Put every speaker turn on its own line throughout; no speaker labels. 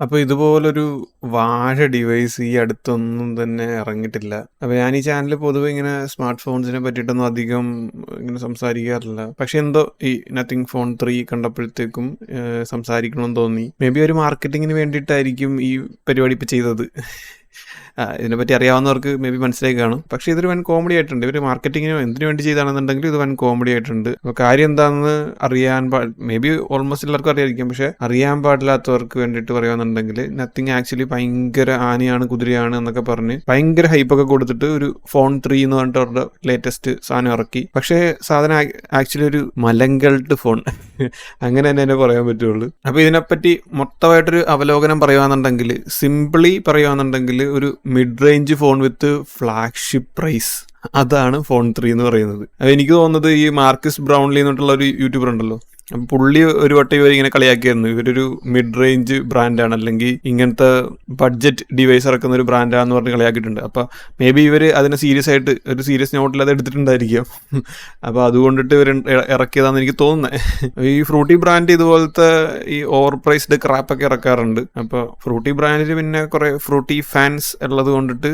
അപ്പോൾ ഇതുപോലൊരു വാഴ ഡിവൈസ് ഈ അടുത്തൊന്നും തന്നെ ഇറങ്ങിയിട്ടില്ല. അപ്പോൾ ഞാൻ ഈ ചാനൽ പൊതുവെ ഇങ്ങനെ സ്മാർട്ട് ഫോൺസിനെ പറ്റിയിട്ടൊന്നും അധികം ഇങ്ങനെ സംസാരിക്കാറില്ല. പക്ഷെ എന്തോ ഈ നത്തിങ് ഫോൺ ത്രീ കണ്ടപ്പോഴത്തേക്കും സംസാരിക്കണമെന്ന് തോന്നി. മേ ബി ഒരു മാർക്കറ്റിങ്ങിന് വേണ്ടിയിട്ടായിരിക്കും ഈ പരിപാടി ഇപ്പോൾ ചെയ്തത്. ഇതിനെപ്പറ്റി അറിയാവുന്നവർക്ക് മേ ബി മനസ്സിലായി കാണും. പക്ഷേ ഇതൊരു വൻ കോമഡി ആയിട്ടുണ്ട്. ഇവർ മാർക്കറ്റിങ്ങിനോ എന്തിനു വേണ്ടി ചെയ്താണെന്നുണ്ടെങ്കിലും ഇത് വൻ കോമഡി ആയിട്ടുണ്ട്. അപ്പോൾ കാര്യം എന്താണെന്ന് അറിയാൻ പാ മേ ബി ഓൾമോസ്റ്റ് എല്ലാവർക്കും അറിയായിരിക്കും. പക്ഷേ അറിയാൻ പാടില്ലാത്തവർക്ക് വേണ്ടിയിട്ട് പറയുകയാണെന്നുണ്ടെങ്കിൽ നത്തിങ് ആക്ച്വലി ഭയങ്കര ആനയാണ് കുതിരയാണ് എന്നൊക്കെ പറഞ്ഞ് ഭയങ്കര ഹൈപ്പൊക്കെ കൊടുത്തിട്ട് ഒരു ഫോൺ ത്രീ എന്ന് പറഞ്ഞിട്ട് അവരുടെ ലേറ്റസ്റ്റ് സാധനം ഇറക്കി. പക്ഷേ സാധനം ആക്ച്വലി ഒരു മലങ്കൾട്ട് ഫോൺ അങ്ങനെ തന്നെ അതിനെ പറയാൻ പറ്റുള്ളൂ. അപ്പോൾ ഇതിനെപ്പറ്റി മൊത്തമായിട്ടൊരു അവലോകനം പറയുകയാണെന്നുണ്ടെങ്കിൽ സിംപിളി പറയുകയാണെന്നുണ്ടെങ്കിൽ ഒരു mid range phone with flagship price അതാണ് ഫോൺ ത്രീ എന്ന് പറയുന്നത്. അപ്പോൾ എനിക്ക് തോന്നുന്നത് ഈ മാർക്കസ് ബ്രൗൺലി എന്നിട്ടുള്ള ഒരു യൂട്യൂബർ ഉണ്ടല്ലോ പുള്ളി ഒരു വട്ടം ഇവർ ഇങ്ങനെ കളിയാക്കിയായിരുന്നു ഇവരൊരു മിഡ് റേഞ്ച് ബ്രാൻഡാണ് അല്ലെങ്കിൽ ഇങ്ങനത്തെ ബഡ്ജറ്റ് ഡിവൈസ് ഇറക്കുന്ന ഒരു ബ്രാൻഡാണെന്ന് പറഞ്ഞ് കളിയാക്കിയിട്ടുണ്ട്. അപ്പോൾ മേ ബി ഇവർ അതിനെ സീരിയസ് ആയിട്ട് ഒരു സീരിയസ് നോട്ടിൽ അത് എടുത്തിട്ടുണ്ടായിരിക്കും. അപ്പോൾ അതുകൊണ്ടിട്ട് ഇവർ ഇറക്കിയതാണെന്ന് എനിക്ക് തോന്നുന്നത് ഈ ഫ്രൂട്ടി ബ്രാൻഡ് ഇതുപോലത്തെ ഈ ഓവർ പ്രൈസ്ഡ് ക്രാപ്പൊക്കെ ഇറക്കാറുണ്ട്. അപ്പോൾ ഫ്രൂട്ടി ബ്രാൻഡിൽ പിന്നെ കുറേ ഫ്രൂട്ടി ഫാൻസ് ഉള്ളത് കൊണ്ടിട്ട്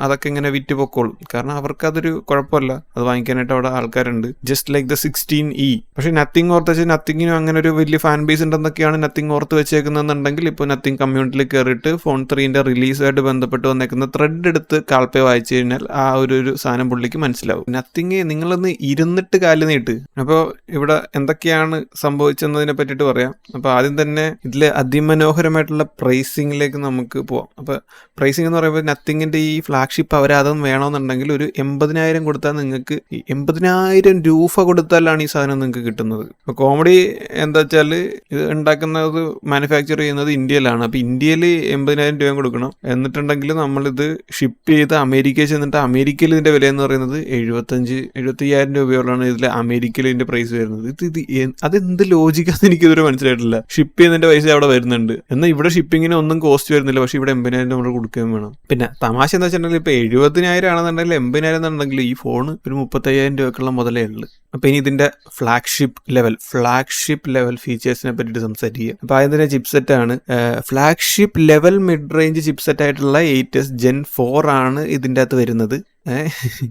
അതൊക്കെ ഇങ്ങനെ വിറ്റ് പൊക്കോളും. കാരണം അവർക്ക് അതൊരു കുഴപ്പമില്ല. അത് വാങ്ങിക്കാനായിട്ട് അവിടെ ആൾക്കാരുണ്ട്. Just like the sixteen E പക്ഷെ നത്തിങ് ഓർത്ത് വെച്ചാൽ നത്തിങ്ങിനും അങ്ങനെ ഒരു വലിയ ഫാൻ ബേസ് ഉണ്ടെന്നൊക്കെയാണ് നത്തിങ് ഓർത്ത് വെച്ചേക്കുന്നതെന്നുണ്ടെങ്കിൽ ഇപ്പോൾ നത്തിങ് കമ്മ്യൂണിറ്റിയിൽ കയറിയിട്ട് ഫോൺ ത്രീന്റെ റിലീസുമായിട്ട് ബന്ധപ്പെട്ട് വന്നേക്കുന്ന ത്രെഡ് എടുത്ത് കാൽപ്പേ വായിച്ചു കഴിഞ്ഞാൽ ആ ഒരു ഒരു സാധനം പുള്ളിക്ക് മനസ്സിലാവും. നത്തിങ് നിങ്ങളൊന്ന് ഇരുന്നിട്ട് കാൽ നീട്ട്. അപ്പോൾ ഇവിടെ എന്തൊക്കെയാണ് സംഭവിച്ചെന്നതിനെ പറ്റിയിട്ട് പറയാം. അപ്പോൾ ആദ്യം തന്നെ ഇതിൽ അതിമനോഹരമായിട്ടുള്ള പ്രൈസിങ്ങിലേക്ക് നമുക്ക് പോവാം. അപ്പോൾ പ്രൈസിംഗ് എന്ന് പറയുമ്പോൾ നത്തിങ്ങിന്റെ ഈ ഫ്ലാഗ്ഷിപ്പ് അവരാദം വേണമെന്നുണ്ടെങ്കിൽ ഒരു എൺപതിനായിരം കൊടുത്താൽ നിങ്ങൾക്ക് എൺപതിനായിരം രൂപ കൊടുത്താലാണ് ഈ സാധനം നിങ്ങൾക്ക് കിട്ടുന്നത്. കോമഡി എന്താ വെച്ചാൽ ഇത് ഉണ്ടാക്കുന്നത് മാനുഫാക്ചർ ചെയ്യുന്നത് ഇന്ത്യയിലാണ്. അപ്പോൾ ഇന്ത്യയിൽ എൺപതിനായിരം രൂപ കൊടുക്കണം. എന്നിട്ടുണ്ടെങ്കിൽ നമ്മളിത് ഷിപ്പ് ചെയ്ത് അമേരിക്കയിൽ ചെന്നിട്ട് അമേരിക്കയിൽ ഇതിന്റെ വില എന്ന് പറയുന്നത് എഴുപത്തഞ്ച് എഴുപത്തയ്യായിരം രൂപയോളാണ് ഇതിൽ അമേരിക്കയിൽ ഇതിന്റെ പ്രൈസ് വരുന്നത്. ഇത് ഇത് അതെന്ത് ലോജിക്കാന്ന് എനിക്കിതുവരെ മനസ്സിലായിട്ടില്ല. ഷിപ്പ് ചെയ്യുന്നതിന്റെ പൈസ അവിടെ വരുന്നുണ്ട്. എന്നാൽ ഇവിടെ ഷിപ്പിങ്ങിന് ഒന്നും കോസ്റ്റ് വരുന്നില്ല. പക്ഷേ ഇവിടെ എൺപതിനായിരം നമ്മൾ കൊടുക്കുകയും വേണം. പിന്നെ തമാശ എന്താ വെച്ചിട്ടുണ്ടെങ്കിൽ ഇപ്പോൾ എഴുപതിനായിരം ആണെന്നുണ്ടെങ്കിൽ എൺപതിനായിരം എന്നുണ്ടെങ്കിൽ ഈ ഫോൺ ഒരു മുപ്പത്തയ്യായിരം രൂപക്കുള്ള മുതലേ ഉള്ളു. അപ്പോൾ ഇനി ഇതിന്റെ ഫ്ലാഗ്ഷിപ്പ് ലെവൽ ഫ്ലാഗ്ഷിപ്പ് ലെവൽ ഫീച്ചേഴ്സിനെ പറ്റിയിട്ട് സംസാരിക്കുക. അപ്പോൾ ആദ്യം തന്നെ ചിപ്സെറ്റ് ആണ്. Flagship level mid range chipset ആയിട്ടുള്ള എയ്റ്റ് എസ് ജെൻ ഫോർ ആണ് ഇതിന്റെ അകത്ത് വരുന്നത്.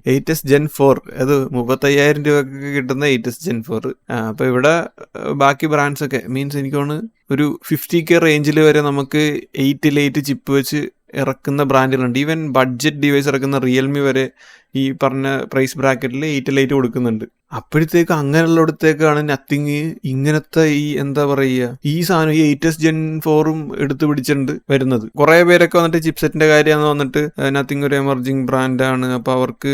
എയ്റ്റ് എസ് ജെൻ ഫോർ അത് മുപ്പത്തയ്യായിരം രൂപക്കൊക്കെ കിട്ടുന്ന എയ്റ്റ് എസ് ജെൻ ഫോർ അപ്പോൾ ഇവിടെ ബാക്കി ബ്രാൻഡ്സ് ഒക്കെ മീൻസ് എനിക്ക് ഒരു ഫിഫ്റ്റി കെ റേഞ്ചിൽ വരെ നമുക്ക് എയ്റ്റിൽ എയ്റ്റ് ചിപ്പ് വെച്ച് ഇറക്കുന്ന ബ്രാൻഡുകളുണ്ട് ഈവൻ ബഡ്ജറ്റ് ഡിവൈസ് ഇറക്കുന്ന റിയൽമി വരെ ഈ പറഞ്ഞ പ്രൈസ് ബ്രാക്കറ്റിൽ എയ്റ്റ് ലൈറ്റ് കൊടുക്കുന്നുണ്ട്. അപ്പോഴത്തേക്ക് അങ്ങനെയുള്ളടത്തേക്കാണ് നത്തിങ് ഇങ്ങനത്തെ ഈ എന്താ പറയുക ഈ സാധനം ഈ എയ്റ്റ് എസ് ജെൻ ഫോറും എടുത്തു പിടിച്ചിട്ടുണ്ട് വരുന്നത്. കുറെ പേരൊക്കെ വന്നിട്ട് ചിപ്സെറ്റിന്റെ കാര്യമാണെന്ന് വന്നിട്ട് നത്തിങ് ഒരു എമർജിങ് ബ്രാൻഡാണ് അപ്പൊ അവർക്ക്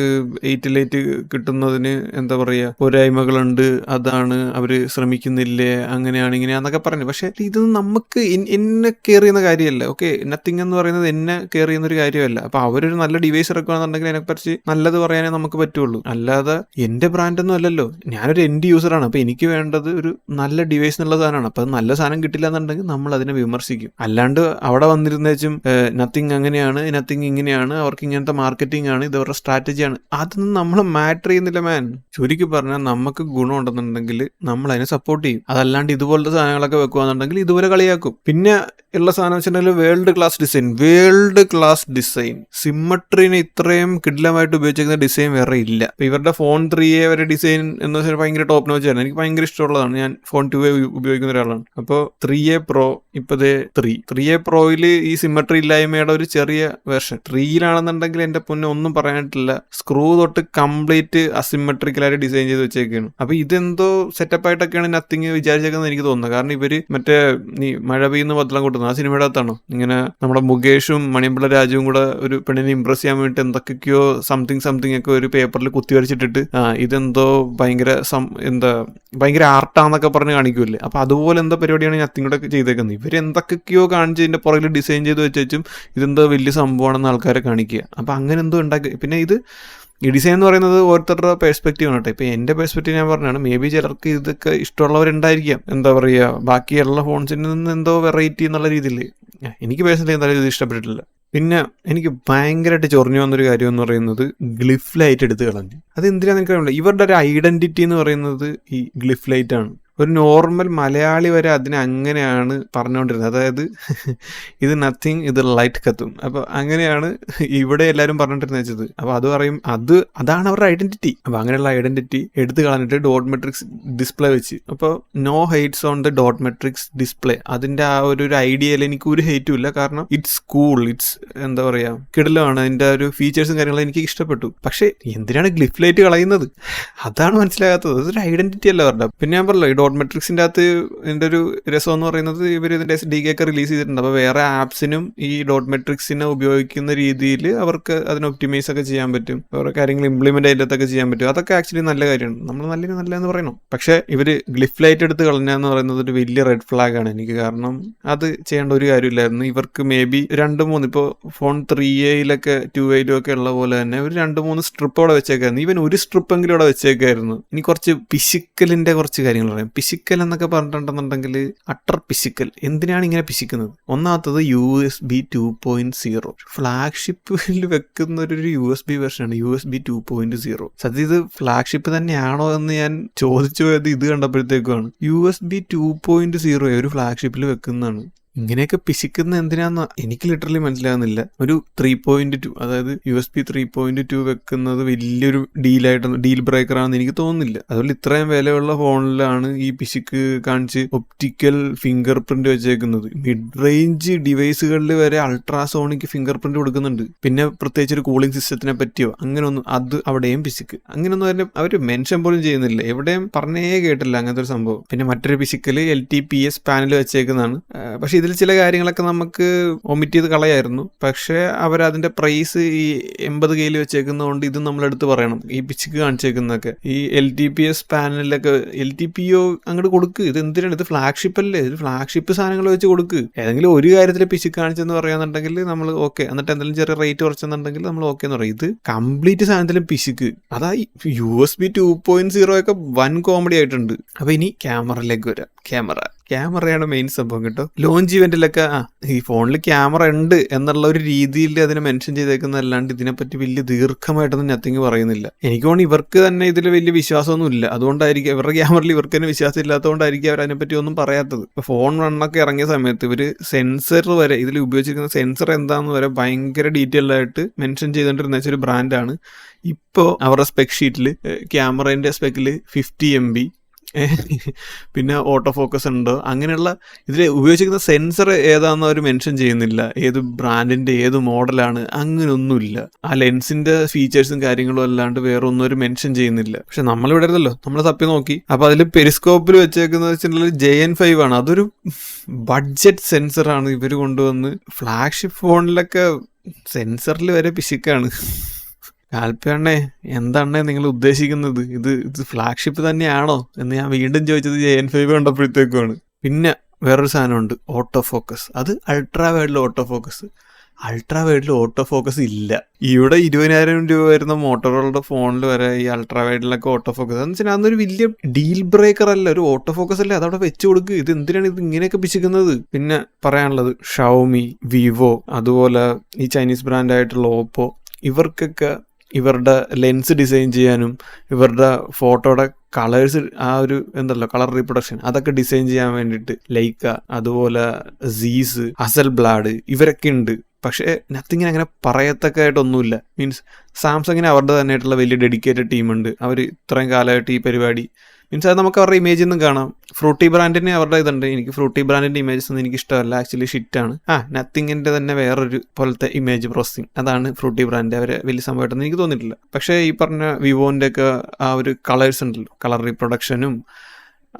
എയ്റ്റ് ലൈറ്റ് കിട്ടുന്നതിന് എന്താ പറയുക പോരായ്മകളുണ്ട് അതാണ് അവർ ശ്രമിക്കുന്നില്ലേ അങ്ങനെയാണ് ഇങ്ങനെയാന്നൊക്കെ പറഞ്ഞു. പക്ഷെ ഇത് നമുക്ക് എന്നെ കെയർ ചെയ്യുന്ന കാര്യമല്ല. ഓക്കെ നത്തിങ് എന്ന് പറയുന്നത് എന്നെ കെയർ ചെയ്യുന്ന ഒരു കാര്യമല്ല. അപ്പൊ അവരൊരു നല്ല ഡിവൈസ് ഇറക്കുകയാണെന്നുണ്ടെങ്കിൽ അതിനെക്കുറിച്ച് നല്ലത് പറയാനേ നമുക്ക് പറ്റുള്ളൂ. അല്ലാതെ എന്റെ ബ്രാൻഡൊന്നും അല്ലല്ലോ. ഞാനൊരു എൻഡ് യൂസറാണ് അപ്പൊ എനിക്ക് വേണ്ടത് ഒരു നല്ല ഡിവൈസ് എന്നുള്ള സാധനമാണ്. അപ്പൊ നല്ല സാധനം കിട്ടില്ല എന്നുണ്ടെങ്കിൽ നമ്മൾ അതിനെ വിമർശിക്കും. അല്ലാണ്ട് അവിടെ വന്നിരുന്നേച്ചും നത്തിങ് അങ്ങനെയാണ് നത്തിങ് ഇങ്ങനെയാണ് അവർക്ക് ഇങ്ങനത്തെ മാർക്കറ്റിംഗ് ആണ് ഇത് അവരുടെ സ്ട്രാറ്റജിയാണ് അതൊന്നും നമ്മൾ മാറ്റർ ചെയ്യുന്നില്ല മാൻ ചുരുക്കി പറഞ്ഞാൽ നമുക്ക് ഗുണമുണ്ടെന്നുണ്ടെങ്കിൽ നമ്മൾ അതിനെ സപ്പോർട്ട് ചെയ്യും. അതല്ലാണ്ട് ഇതുപോലത്തെ സാധനങ്ങളൊക്കെ വെക്കുകയാണെന്നുണ്ടെങ്കിൽ ഇതുപോലെ കളിയാക്കും. പിന്നെ ഉള്ള സാധനം വെച്ചിട്ടുണ്ടെങ്കിൽ world class design world class design സിമ്മട്രീനെ ഇത്രയും കിഡിലമായിട്ട് ഉപയോഗിച്ചിരിക്കുന്ന ഡിസൈൻ വേറെ ഇല്ല. ഇവരുടെ ഫോൺ ത്രീ എ വരെ ഡിസൈൻ എന്ന് വെച്ചാൽ ഭയങ്കര ടോപ്പ് നോച്ചായിരുന്നു എനിക്ക് ഭയങ്കര ഇഷ്ടമുള്ളതാണ്. ഞാൻ ഫോൺ ടു എ ഉപയോഗിക്കുന്ന ഒരാളാണ്. അപ്പോൾ ത്രീ എ പ്രോ ഇപ്പതേ ത്രീ ത്രീ എ പ്രോയിൽ ഈ സിമട്രി ഇല്ലായ്മയുടെ ഒരു ചെറിയ വേർഷൻ ത്രീയിലാണെന്നുണ്ടെങ്കിൽ എന്റെ പൊന്നെ ഒന്നും പറയാനായിട്ടില്ല സ്ക്രൂ തൊട്ട് കംപ്ലീറ്റ് അസിമെട്രിക്കലായിട്ട് ഡിസൈൻ ചെയ്ത് വെച്ചേക്കാണ്. അപ്പോൾ ഇതെന്തോ സെറ്റപ്പ് ആയിട്ടൊക്കെയാണ് നത്തിങ് വിചാരിച്ചേക്കുന്നത് എനിക്ക് തോന്നുന്നത്. കാരണം ഇവർ മറ്റേ ഈ മഴ പെയ്യുന്ന പത്രം കൂട്ടുന്നത് ആ സിനിമയുടെ അകത്താണോ ഇങ്ങനെ നമ്മുടെ മുകേഷും മണിമ്പിള രാജുവും കൂടെ ഒരു പെണ്ണിനെ ഇംപ്രസ് ചെയ്യാൻ വേണ്ടിയിട്ട് എന്തൊക്കെയോ സംതിങ് സംതിങ് ഒക്കെ ഒരു പേപ്പറിൽ കുത്തി വരച്ചിട്ടിട്ട് ഇതെന്തോ ഭയങ്കര സം- എന്താ ഭയങ്കര ആർട്ടാന്നൊക്കെ പറഞ്ഞ് കാണിക്കുമല്ലേ അപ്പൊ അതുപോലെ എന്താ പരിപാടിയാണ് നത്തിങ് കൂടെ ചെയ്തേക്കുന്നത്. ഇവർ എന്തൊക്കെയോ കാണിച്ച് ഇതിന്റെ പുറകിൽ ഡിസൈൻ ചെയ്ത് വെച്ചും ഇതെന്തോ വലിയ സംഭവമാണെന്ന് ആൾക്കാരെ കാണിക്കുക. അപ്പൊ അങ്ങനെ എന്തോ ഉണ്ടാക്കി പിന്നെ ഇത് ഈ ഡിസൈൻ എന്ന് പറയുന്നത് ഓരോരുത്തരുടെ പെർസ്പെക്റ്റീവ് ആണ് കേട്ടോ. ഇപ്പം എന്റെ പെർസ്പെക്റ്റീവ് ഞാൻ പറഞ്ഞാണ് മേ ബി ചിലർക്ക് ഇതൊക്കെ ഇഷ്ടമുള്ളവരുണ്ടായിരിക്കാം. എന്താ പറയുക ബാക്കിയുള്ള ഫോൺസിൽ നിന്ന് എന്തോ വെറൈറ്റി എന്നുള്ള രീതിയിൽ എനിക്ക് പേഴ്സണലി എന്തായാലും ഇത് ഇഷ്ടപ്പെട്ടിട്ടില്ല. പിന്നെ എനിക്ക് ഭയങ്കരമായിട്ട് ചൊറിഞ്ഞു വന്നൊരു കാര്യം എന്ന് പറയുന്നത് ഗ്ലിഫ് ലൈറ്റ് എടുത്ത് കളഞ്ഞു. അത് എന്തിനാന്ന് എനിക്ക് അറിയില്ല ഇവരുടെ ഒരു ഐഡന്റിറ്റി എന്ന് പറയുന്നത് ഈ ഗ്ലിഫ് ലൈറ്റ് ആണ്. ഒരു നോർമൽ മലയാളി വരെ അതിനെ അങ്ങനെയാണ് പറഞ്ഞുകൊണ്ടിരുന്നത് അതായത് ഇത് നത്തിങ് ഇത് ലൈറ്റ് കത്തും. അപ്പോൾ അങ്ങനെയാണ് ഇവിടെ എല്ലാവരും പറഞ്ഞിട്ടിരുന്ന വെച്ചത്. അപ്പോൾ അത് പറയും അത് അതാണ് അവരുടെ ഐഡന്റിറ്റി അപ്പോൾ അങ്ങനെയുള്ള ഐഡന്റിറ്റി എടുത്തു കളഞ്ഞിട്ട് ഡോട്ട് മെട്രിക്സ് ഡിസ്പ്ലേ വെച്ച്. അപ്പോൾ no hates on the dot matrix display അതിന്റെ ആ ഒരു ഒരു ഐഡിയയിൽ എനിക്ക് ഒരു ഹെയ്റ്റും ഇല്ല. കാരണം ഇറ്റ്സ് കൂൾ ഇറ്റ്സ് എന്താ പറയാ കിടലാണ് അതിന്റെ ഒരു ഫീച്ചേഴ്സും കാര്യങ്ങളും എനിക്ക് ഇഷ്ടപ്പെട്ടു. പക്ഷേ എന്തിനാണ് ഗ്ലിഫ് ലൈറ്റ് കളയുന്നത്? അതാണ് മനസ്സിലാകാത്തത്. അതൊരു ഐഡന്റിറ്റി അല്ല അവരുടെ. പിന്നെ ഞാൻ പറഞ്ഞല്ലോ ഈ മെട്രിക്സിന്റെ അകത്ത് എന്റെ ഒരു രസം എന്ന് പറയുന്നത് ഇവർ ഇതിന്റെ എസ് ഡി കെ ഒക്കെ റിലീസ് ചെയ്തിട്ടുണ്ട്. അപ്പോൾ വേറെ ആപ്സിനും ഈ ഡോട്ട് മെട്രിക്സിനെ ഉപയോഗിക്കുന്ന രീതിയിൽ അവർക്ക് അതിന് ഒപ്റ്റിമൈസ് ഒക്കെ ചെയ്യാൻ പറ്റും. വേറെ കാര്യങ്ങൾ ഇംപ്ലിമെന്റ് അതിന്റെ ചെയ്യാൻ പറ്റും. അതൊക്കെ ആക്ച്വലി നല്ല കാര്യമാണ്. നമ്മൾ നല്ല നല്ലതെന്ന് പറയണം? പക്ഷേ ഇവർ ഗ്ലിഫ് ലൈറ്റ് എടുത്ത് കളഞ്ഞാന്ന് പറയുന്നത് ഒരു വലിയ റെഡ് ഫ്ലാഗ് ആണ് എനിക്ക് കാരണം അത് ചെയ്യേണ്ട ഒരു കാര്യമില്ലായിരുന്നു. ഇവർക്ക് മേ ബി രണ്ട് മൂന്ന് ഇപ്പോൾ ഫോൺ ത്രീ എയിലൊക്കെ ടു എയിലും ഒക്കെ ഉള്ള പോലെ തന്നെ ഒരു രണ്ട് മൂന്ന് സ്ട്രിപ്പ് അവിടെ വെച്ചേക്കായിരുന്നു. ഈവൻ ഒരു സ്ട്രിപ്പ് എങ്കിലും അവിടെ വെച്ചേക്കായിരുന്നു. ഇനി കുറച്ച് പിശുക്കലിന്റെ കുറച്ച് കാര്യങ്ങൾ പറയാം. പിശിക്കൽ എന്നൊക്കെ പറഞ്ഞിട്ടുണ്ടെന്നുണ്ടെങ്കിൽ അട്ടർ പിശിക്കൽ എന്തിനാണ് ഇങ്ങനെ പിശിക്കുന്നത് ഒന്നാമത്തത് U S B two point zero ഫ്ലാഗ്ഷിപ്പിൽ വെക്കുന്ന ഒരു U S B വെർഷനാണ് U S B two point zero സത്യം ഇത് ഫ്ലാഗ്ഷിപ്പ് തന്നെയാണോ എന്ന് ഞാൻ ചോദിച്ചു പോയത് ഇത് കണ്ടപ്പോഴത്തേക്കുമാണ്. U S B two point zero ഒരു ഫ്ലാഗ്ഷിപ്പിൽ വെക്കുന്നതാണ്. ഇങ്ങനെയൊക്കെ പിശിക്കുന്ന എന്തിനാന്ന്? എനിക്ക് ലിറ്ററലി മനസ്സിലാകുന്നില്ല. ഒരു ത്രീ പോയിന്റ് ടു അതായത് U S P three point two വെക്കുന്നത് വലിയൊരു ഡീലായിട്ട് ഡീൽ ബ്രേക്കർ ആണെന്ന് എനിക്ക് തോന്നുന്നില്ല. അതുപോലെ ഇത്രയും വിലയുള്ള ഫോണിലാണ് ഈ പിശിക്ക് കാണിച്ച് ഒപ്റ്റിക്കൽ ഫിംഗർ പ്രിന്റ് വെച്ചേക്കുന്നത്. മിഡ് റേഞ്ച് ഡിവൈസുകളിൽ വരെ അൾട്രാസോണിക് ഫിംഗർ പ്രിന്റ് കൊടുക്കുന്നുണ്ട്. പിന്നെ പ്രത്യേകിച്ച് ഒരു കൂളിംഗ് സിസ്റ്റത്തിനെ പറ്റിയോ അങ്ങനെയൊന്നും അത് അവിടെയും പിശിക്ക്. അങ്ങനെയൊന്നും അതിന്റെ അവർ മെൻഷൻ പോലും ചെയ്യുന്നില്ല. എവിടെയും പറഞ്ഞേ കേട്ടില്ല അങ്ങനത്തെ ഒരു സംഭവം. പിന്നെ മറ്റൊരു പിശിക്കൽ L T P S panel വെച്ചേക്കുന്നതാണ്. പക്ഷെ ഇതിൽ ചില കാര്യങ്ങളൊക്കെ നമുക്ക് ഒമിറ്റ് ചെയ്ത് കളയായിരുന്നു. പക്ഷേ അവരതിന്റെ പ്രൈസ് ഈ എൺപത് കെയിൽ വെച്ചേക്കുന്നതുകൊണ്ട് ഇത് നമ്മൾ എടുത്ത് പറയണം. ഈ പിച്ചിക്ക് കാണിച്ചേക്കുന്നതൊക്കെ. ഈ എൽ ടി പി എസ് പാനലിലൊക്കെ എൽ ടി പി ഒ അങ്ങോട്ട് കൊടുക്ക്. ഇത് എന്തിനാണ്? ഇത് ഫ്ലാഗ്ഷിപ്പ് അല്ലേ? ഇത് ഫ്ലാഗ്ഷിപ്പ് സാധനങ്ങൾ വെച്ച് കൊടുക്ക്. ഏതെങ്കിലും ഒരു കാര്യത്തിൽ പിച്ചിക്ക് കാണിച്ചെന്ന് പറയാന്നുണ്ടെങ്കിൽ നമ്മൾ ഓക്കെ എന്നിട്ട് എന്തെങ്കിലും ചെറിയ റേറ്റ് കുറച്ചെന്നുണ്ടെങ്കിൽ നമ്മൾ ഓക്കെ എന്ന് പറയും. ഇത് കംപ്ലീറ്റ് സാധനത്തിലും പിശുക്ക് അതാ U S B two point zero ഒക്കെ വൻ കോമഡി ആയിട്ടുണ്ട്. അപ്പൊ ഇനി ക്യാമറയിലേക്ക് വരാം. ക്യാമറ ക്യാമറയാണ് മെയിൻ സംഭവം കേട്ടോ. ലോഞ്ച് ഇവന്റിലൊക്കെ ആ ഈ ഫോണിൽ ക്യാമറ ഉണ്ട് എന്നുള്ള ഒരു രീതിയിൽ അതിനെ മെൻഷൻ ചെയ്തേക്കുന്നതല്ലാണ്ട് ഇതിനെപ്പറ്റി വലിയ ദീർഘമായിട്ടൊന്നും നത്തിങ് പറയുന്നില്ല. എനിക്ക് തോന്നുന്നു ഇവർക്ക് തന്നെ ഇതിൽ വലിയ വിശ്വാസമൊന്നും ഇല്ല അതുകൊണ്ടായിരിക്കും ഇവരുടെ ക്യാമറയിൽ ഇവർക്ക് തന്നെ വിശ്വാസം ഇല്ലാത്തതുകൊണ്ടായിരിക്കും അവർ അതിനെപ്പറ്റി ഒന്നും പറയാത്തത്. ഫോൺ വണ്ണൊക്കെ ഇറങ്ങിയ സമയത്ത് ഇവർ സെൻസർ വരെ ഇതിൽ ഉപയോഗിച്ചിരിക്കുന്ന സെൻസർ എന്താണെന്ന് വരെ ഭയങ്കര ഡീറ്റെയിൽഡ് ആയിട്ട് മെൻഷൻ ചെയ്തുകൊണ്ടിരുന്ന ഒരു ബ്രാൻഡാണ് ഇപ്പോൾ അവരുടെ സ്പെക് ഷീറ്റിൽ ക്യാമറേന്റെ സ്പെക്കിൽ ഫിഫ്റ്റി എം ബി പിന്നെ ഓട്ടോ ഫോക്കസ് ഉണ്ട്. അങ്ങനെയുള്ള ഇതിൽ ഉപയോഗിച്ചിരിക്കുന്ന സെൻസർ ഏതാണെന്ന് അവർ മെൻഷൻ ചെയ്യുന്നില്ല. ഏത് ബ്രാൻഡിന്റെ ഏത് മോഡലാണ് അങ്ങനെയൊന്നുമില്ല ആ ലെൻസിന്റെ ഫീച്ചേഴ്സും കാര്യങ്ങളും അല്ലാണ്ട് വേറെ ഒന്നും അവർ മെൻഷൻ ചെയ്യുന്നില്ല. പക്ഷെ നമ്മളിവിടെ ഇരുന്നല്ലോ നമ്മൾ തപ്പി നോക്കി. അപ്പൊ അതിൽ പെരിസ്കോപ്പിൽ വെച്ചേക്കുന്നത് വെച്ചിട്ടുണ്ടെങ്കിൽ ജെ എൻ ഫൈവ് ആണ്. അതൊരു ബഡ്ജറ്റ് സെൻസർ ആണ് ഇവർ കൊണ്ടുവന്ന്. ഫ്ലാഗ്ഷിപ്പ് ഫോണിലൊക്കെ സെൻസറിൽ വരെ പിശുക്കാണ്. കാൽപ്പണ്ണേ എന്താണ് നിങ്ങൾ ഉദ്ദേശിക്കുന്നത്? ഇത് ഇത് ഫ്ലാഗ്ഷിപ്പ് തന്നെയാണോ? എന്ന് ഞാൻ വീണ്ടും ചോദിച്ചത് എൻ ഫൈവ് കണ്ടപ്പോഴത്തേക്കുമാണ്. പിന്നെ വേറൊരു സാധനമുണ്ട് ഓട്ടോ ഫോക്കസ് അത് അൾട്രാ വൈഡിൽ ഓട്ടോ ഫോക്കസ് അൾട്രാ വൈഡിൽ ഓട്ടോ ഫോക്കസ് ഇല്ല. ഇവിടെ ഇരുപതിനായിരം രൂപ വരുന്ന മോട്ടോറുകളുടെ ഫോണിൽ വരെ ഈ അൾട്രാ വൈഡിലൊക്കെ ഓട്ടോ ഫോക്കസ് എന്ന് വെച്ചാൽ അതൊരു വലിയ ഡീൽ ബ്രേക്കർ അല്ല. ഒരു ഓട്ടോ ഫോക്കസ് അല്ലേ? അതവിടെ വെച്ച് കൊടുക്കുക ഇത് എന്തിനാണ് ഇത് ഇങ്ങനെയൊക്കെ പിശിക്കുന്നത്? പിന്നെ പറയാനുള്ളത് ഷൗമി വിവോ അതുപോലെ ഈ ചൈനീസ് ബ്രാൻഡായിട്ടുള്ള ഓപ്പോ ഇവർക്കൊക്കെ ഇവരുടെ ലെൻസ് ഡിസൈൻ ചെയ്യാനും ഇവരുടെ ഫോട്ടോയുടെ കളേഴ്സ് ആ ഒരു എന്തല്ലോ കളർ റീപ്രൊഡക്ഷൻ അതൊക്കെ ഡിസൈൻ ചെയ്യാൻ വേണ്ടിയിട്ട് ലൈക്ക അതുപോലെ സീസ് അസൽ ബ്ലാഡ് ഇവരൊക്കെ ഉണ്ട്. പക്ഷേ നത്തിങ്ങിന് അങ്ങനെ പറയത്തക്കായിട്ടൊന്നുമില്ല മീൻസ് സാംസങ്ങിന് അവരുടെ തന്നെ ആയിട്ടുള്ള വലിയ ഡെഡിക്കേറ്റഡ് ടീമുണ്ട് അവർ ഇത്രയും കാലമായിട്ട് ഈ പരിപാടി മീൻസ് അത് നമുക്ക് അവരുടെ ഇമേജിൽ നിന്നും കാണാം. ഫ്രൂട്ടി ബ്രാൻഡിന് അവരുടെ ഇതുണ്ട്. എനിക്ക് ഫ്രൂട്ടി ബ്രാൻഡിന്റെ ഇമേജസ് ഒന്നും എനിക്ക് ഇഷ്ടമല്ല. ആക്ച്വലി ഷിറ്റാണ് ആ നത്തിങ്ങിന്റെ തന്നെ വേറൊരു പോലത്തെ ഇമേജ് പ്രോസസ്സിങ് അതാണ് ഫ്രൂട്ടി ബ്രാൻഡ് അവരെ വലിയ സംഭവമായിട്ടൊന്നും എനിക്ക് തോന്നിയിട്ടില്ല. പക്ഷേ ഈ പറഞ്ഞ വിവോന്റെ ഒക്കെ ആ ഒരു കളേഴ്സ് ഉണ്ടല്ലോ. കളർ റീപ്രൊഡക്ഷനും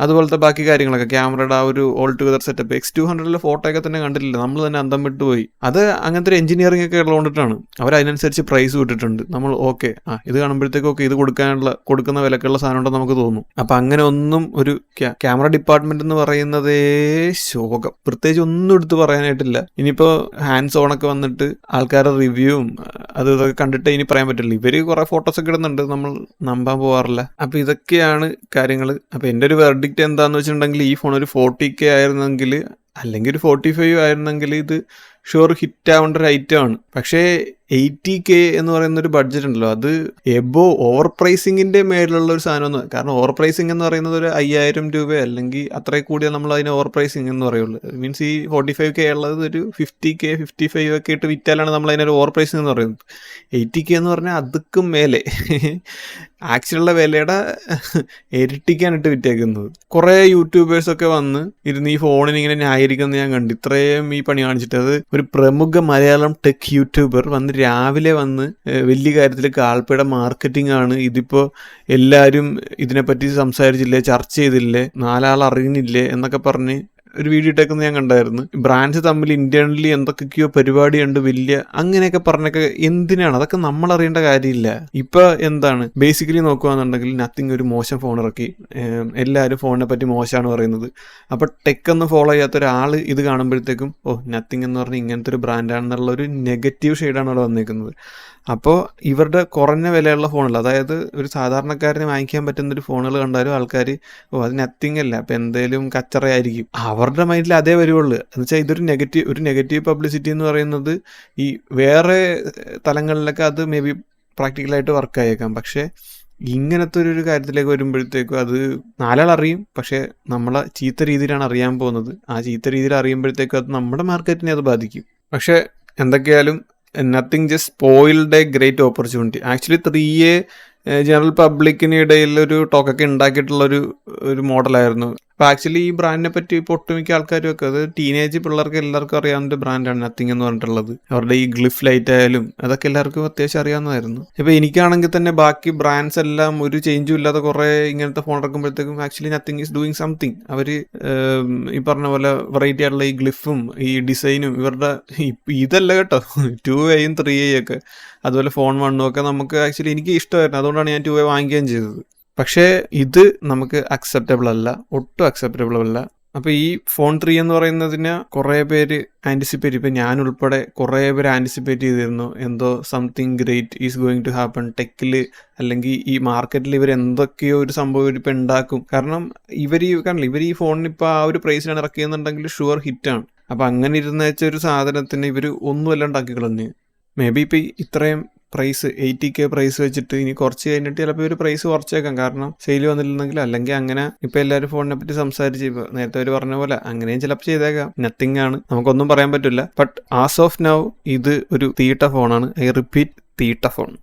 അതുപോലത്തെ ബാക്കി കാര്യങ്ങളൊക്കെ. ക്യാമറയുടെ ആ ഒരു all together setup X two ഹൺഡ്രഡിലെ photo ഒക്കെ തന്നെ കണ്ടിട്ടില്ല. നമ്മൾ തന്നെ അന്തം വിട്ടുപോയി അത് അങ്ങനത്തെ ഒരു എഞ്ചിനീയറിംഗ് ഒക്കെ ഉള്ളതുകൊണ്ടിട്ടാണ്. അവർ അതിനനുസരിച്ച് പ്രൈസ് വിട്ടിട്ടുണ്ട് നമ്മൾ ഓക്കെ ആ ഇത് കാണുമ്പോഴത്തേക്കും ഒക്കെ ഇത് കൊടുക്കാനുള്ള കൊടുക്കുന്ന വിലക്കുള്ള സാധനം ഉണ്ടെന്ന് നമുക്ക് തോന്നും. അപ്പൊ അങ്ങനെ ഒന്നും ഒരു ക്യാമറ ഡിപ്പാർട്ട്മെന്റ് എന്ന് പറയുന്നതേ ശോകം. പ്രത്യേകിച്ച് ഒന്നും എടുത്ത് പറയാനായിട്ടില്ല. ഇനിയിപ്പോ ഹാൻഡ്സ് ഓൺ ഒക്കെ വന്നിട്ട് ആൾക്കാരുടെ റിവ്യൂവും അത് ഇതൊക്കെ കണ്ടിട്ട് ഇനി പറയാൻ പറ്റില്ല ഇവർ കുറെ ഫോട്ടോസ് ഒക്കെ ഇടുന്നുണ്ട്. നമ്മൾ നമ്പാൻ പോവാറില്ല. അപ്പൊ ഇതൊക്കെയാണ് കാര്യങ്ങൾ അപ്പൊ എന്റെ ഒരു വെർഡിക്റ്റ് എന്താന്ന് വെച്ചിട്ടുണ്ടെങ്കിൽ ഈ ഫോൺ ഒരു ഫോർട്ടി കെ ആയിരുന്നെങ്കിൽ അല്ലെങ്കിൽ ഒരു ഫോർട്ടി ഫൈവ് ആയിരുന്നെങ്കിൽ ഇത് ഷുവർ ഹിറ്റ് ആവേണ്ട ഒരു ഐറ്റം ആണ്. പക്ഷേ എയ്റ്റി കെ എന്ന് പറയുന്ന ഒരു ബഡ്ജറ്റ് ഉണ്ടല്ലോ അത് എബോ ഓവർ പ്രൈസിങ്ങിന്റെ മേലുള്ള ഒരു സാധനം കാരണം ഓവർ പ്രൈസിങ് എന്ന് പറയുന്നത് ഒരു അയ്യായിരം രൂപ അല്ലെങ്കിൽ അത്രയും കൂടിയാൽ നമ്മൾ അതിന് ഓവർ പ്രൈസിങ് എന്ന് പറയുള്ളൂ. മീൻസ് ഈ ഫോർട്ടി ഫൈവ് കെ ഉള്ളത് ഒരു ഫിഫ്റ്റി കെ ഫിഫ്റ്റി ഫൈവ് ഒക്കെ ഇട്ട് വിറ്റാലാണ് നമ്മൾ അതിനൊരു ഓവർ പ്രൈസിങ് എന്ന് പറയുന്നത്. എയ്റ്റി കെ എന്ന് പറഞ്ഞാൽ അതുക്കും മേലെ. ആക്ച്വലുള്ള വിലയുടെ ഇരട്ടിക്കാനിട്ട് വിറ്റേക്കുന്നത്. കുറേ യൂട്യൂബേഴ്സൊക്കെ വന്ന് ഇരുന്ന് ഈ ഫോണിന് ഇങ്ങനെ ന്യായീകരിക്കുന്നത് ഞാൻ കണ്ടു. ഇത്രയും ഈ പണി കാണിച്ചിട്ട് അത് ഒരു പ്രമുഖ മലയാളം ടെക് യൂട്യൂബർ വന്ന് രാവിലെ വന്ന് വലിയ കാര്യത്തിൽ കാൽപ്പയുടെ മാർക്കറ്റിംഗ് ആണ്. ഇതിപ്പോൾ എല്ലാവരും ഇതിനെപ്പറ്റി സംസാരിച്ചില്ലേ ചർച്ച ചെയ്തില്ലേ നാലാൾ അറിയുന്നില്ലേ എന്നൊക്കെ പറഞ്ഞ് ഒരു വീഡിയോ ഇട്ടേക്കുന്നത് ഞാൻ കണ്ടായിരുന്നു. ബ്രാൻഡ്സ് തമ്മിൽ ഇന്റേണലി എന്തൊക്കെയോ പരിപാടിയുണ്ട് വലിയ അങ്ങനെയൊക്കെ പറഞ്ഞൊക്കെ എന്തിനാണ്? അതൊക്കെ നമ്മൾ അറിയേണ്ട കാര്യമില്ല. ഇപ്പൊ എന്താണ്? ബേസിക്കലി നോക്കുകയാണെന്നുണ്ടെങ്കിൽ നത്തിങ് ഒരു മോശം ഫോൺ ഇറക്കി. എല്ലാവരും ഫോണിനെ പറ്റി മോശമാണ് പറയുന്നത്. അപ്പൊ ടെക് ഒന്ന് ഫോളോ ചെയ്യാത്ത ഒരാൾ ഇത് കാണുമ്പോഴത്തേക്കും ഓ നത്തിങ് എന്ന് പറഞ്ഞാൽ ഇങ്ങനത്തെ ഒരു ബ്രാൻഡാണെന്നുള്ള ഒരു നെഗറ്റീവ് ഷെയ്ഡാണ് അവിടെ വന്നേക്കുന്നത്. അപ്പോൾ ഇവരുടെ കുറഞ്ഞ വിലയുള്ള ഫോണുകൾ അതായത് ഒരു സാധാരണക്കാരന് വാങ്ങിക്കാൻ പറ്റുന്ന ഒരു ഫോണുകൾ കണ്ടാലും ആൾക്കാർ ഓ അത് നത്തിങ് അല്ല അപ്പം എന്തേലും കച്ചറയായിരിക്കും. അവരുടെ മൈൻഡിൽ അതേ വരുവുള്ളൂ. എന്ന് വെച്ചാൽ ഇതൊരു നെഗറ്റീവ് ഒരു നെഗറ്റീവ് പബ്ലിസിറ്റി എന്ന് പറയുന്നത് ഈ വേറെ തലങ്ങളിലൊക്കെ അത് മേ ബി പ്രാക്ടിക്കലായിട്ട് വർക്ക് ആയേക്കാം. പക്ഷേ ഇങ്ങനത്തെ ഒരു കാര്യത്തിലേക്ക് വരുമ്പോഴത്തേക്കും അത് നാലാൾ അറിയും. പക്ഷേ നമ്മളെ ചീത്ത രീതിയിലാണ് അറിയാൻ പോകുന്നത്. ആ ചീത്ത രീതിയിൽ അറിയുമ്പോഴത്തേക്കും അത് നമ്മുടെ മാർക്കറ്റിനെ അത് ബാധിക്കും. പക്ഷേ എന്തൊക്കെയായാലും just spoiled a great opportunity actually three A general പബ്ലിക്കിന് ഇടയിൽ ഒരു ടോക്കൊക്കെ ഉണ്ടാക്കിയിട്ടുള്ള ഒരു ഒരു മോഡലായിരുന്നു. അപ്പോൾ ആക്ച്വലി ഈ ബ്രാൻഡിനെ പറ്റി ഇപ്പോൾ ഒട്ടുമിക്ക ആൾക്കാരും ഒക്കെ അത് ടീനേജ് പിള്ളേർക്ക് എല്ലാവർക്കും അറിയാവുന്ന ഒരു ബ്രാൻഡാണ് നത്തിങ് എന്ന് പറഞ്ഞിട്ടുള്ളത്. അവരുടെ ഈ ഗ്ലിഫ് ലൈറ്റ് ആയാലും അതൊക്കെ എല്ലാവർക്കും അത്യാവശ്യം അറിയാവുന്നതായിരുന്നു. ഇപ്പോൾ എനിക്കാണെങ്കിൽ തന്നെ ബാക്കി ബ്രാൻഡ്സ് എല്ലാം ഒരു ചേഞ്ചും ഇല്ലാതെ കുറേ ഇങ്ങനത്തെ phone ഇറക്കുമ്പോഴത്തേക്കും actually nothing is doing something അവർ ഈ പറഞ്ഞ പോലെ വെറൈറ്റി ആയിട്ടുള്ള ഈ ഗ്ലിഫും ഈ ഡിസൈനും ഇവരുടെ ഇപ്പ- ഇതല്ല കേട്ടോ. ടു എയും ത്രീ എയും ഒക്കെ. അതുപോലെ ഫോൺ വണ്ണും ഒക്കെ നമുക്ക് ആക്ച്വലി എനിക്ക് ഇഷ്ടമായിരുന്നു. അതുകൊണ്ടാണ് ഞാൻ ടു എ വാങ്ങിക്കുകയും ചെയ്തത്. പക്ഷേ ഇത് നമുക്ക് അക്സെപ്റ്റബിൾ അല്ല. ഒട്ടും അക്സെപ്റ്റബിൾ അല്ല. അപ്പോൾ ഈ ഫോൺ ത്രീ എന്ന് പറയുന്നതിന് കുറേ പേര് ആന്റിസിപ്പേറ്റ് ഇപ്പം ഞാൻ ഉൾപ്പെടെ കുറേ പേര് ആന്റിസിപ്പേറ്റ് ചെയ്തിരുന്നു. എന്തോ something great is going to happen ടെക്കിൽ അല്ലെങ്കിൽ ഈ മാർക്കറ്റിൽ ഇവർ എന്തൊക്കെയോ ഒരു സംഭവം ഇപ്പം ഉണ്ടാക്കും കാരണം ഇവർ ഈ കാരണം ഇവർ ഈ ഫോണിന് ഇപ്പോൾ ആ ഒരു പ്രൈസിലാണ് ഇറക്കിയെന്നുണ്ടെങ്കിൽ ഷുവർ ഹിറ്റാണ് അപ്പം അങ്ങനെ ഇരുന്ന വെച്ച ഒരു സാധനത്തിന് ഇവർ ഒന്നുമല്ല ഉണ്ടാക്കി കളഞ്ഞ് മേ ബി ഇപ്പം ഇത്രയും പ്രൈസ് എയ്റ്റി കെ പ്രൈസ് വെച്ചിട്ട് ഇനി കുറച്ച് കഴിഞ്ഞിട്ട് ചിലപ്പോൾ ഒരു പ്രൈസ് കുറച്ചേക്കാം. കാരണം സെയിൽ വന്നില്ലെങ്കിൽ അല്ലെങ്കിൽ അങ്ങനെ ഇപ്പൊ എല്ലാവരും ഫോണിനെ പറ്റി സംസാരിച്ച് ഇപ്പോൾ നേരത്തെ അവർ പറഞ്ഞ പോലെ അങ്ങനെയും ചിലപ്പോൾ ചെയ്തേക്കാം. നത്തിങ് ആണ്. നമുക്കൊന്നും പറയാൻ പറ്റില്ല. ബട്ട് ആസ് ഓഫ് നൗ ഇത് ഒരു തീട്ട ഫോണാണ് ഐ റിപ്പീറ്റ് തീട്ട ഫോൺ